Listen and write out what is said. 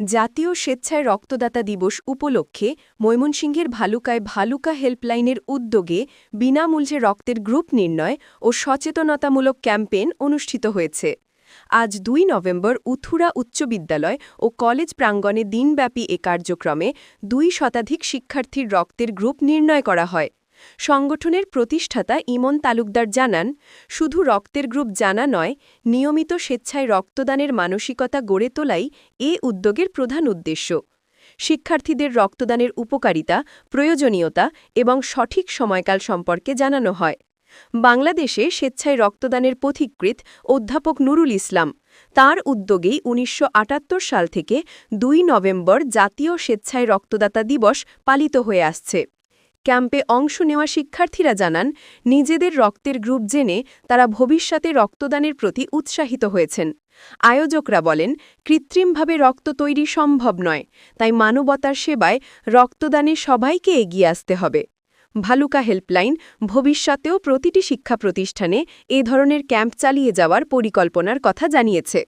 জাতীয় স্বেচ্ছায় রক্তদাতা দিবস উপলক্ষে ময়মনসিংহের ভালুকায় ভালুকা হেল্পলাইনের উদ্যোগে বিনামূল্যে রক্তের গ্রুপ নির্ণয় ও সচেতনতামূলক ক্যাম্পেইন অনুষ্ঠিত হয়েছে। আজ দুই নভেম্বর উথুরা উচ্চ বিদ্যালয় ও কলেজ প্রাঙ্গণে দিনব্যাপী এ কার্যক্রমে দুই শতাধিক শিক্ষার্থীর রক্তের গ্রুপ নির্ণয় করা হয়। সংগঠনের প্রতিষ্ঠাতা ইমন তালুকদার জানান, শুধু রক্তের গ্রুপ জানা নয়, নিয়মিত স্বেচ্ছায় রক্তদানের মানসিকতা গড়ে তোলাই এ উদ্যোগের প্রধান উদ্দেশ্য। শিক্ষার্থীদের রক্তদানের উপকারিতা, প্রয়োজনীয়তা এবং সঠিক সময়কাল সম্পর্কে জানানো হয়। বাংলাদেশে স্বেচ্ছায় রক্তদানের পথিকৃৎ অধ্যাপক নুরুল ইসলাম, তার উদ্যোগেই উনিশশো আটাত্তর সাল থেকে দুই নভেম্বর জাতীয় স্বেচ্ছায় রক্তদাতা দিবস পালিত হয়ে আসছে। ক্যাম্পে অংশ নেওয়া শিক্ষার্থীরা জানান, নিজেদের রক্তের গ্রুপ জেনে তারা ভবিষ্যতে রক্তদানের প্রতি উৎসাহিত হয়েছেন। আয়োজকরা বলেন, কৃত্রিমভাবে রক্ত তৈরি সম্ভব নয়, তাই মানবতার সেবায় রক্তদানে সবাইকে এগিয়ে আসতে হবে। ভালুকা হেল্পলাইন, ভবিষ্যতেও প্রতিটি শিক্ষা প্রতিষ্ঠানে এ ধরনের ক্যাম্প চালিয়ে যাওয়ার পরিকল্পনার কথা জানিয়েছে।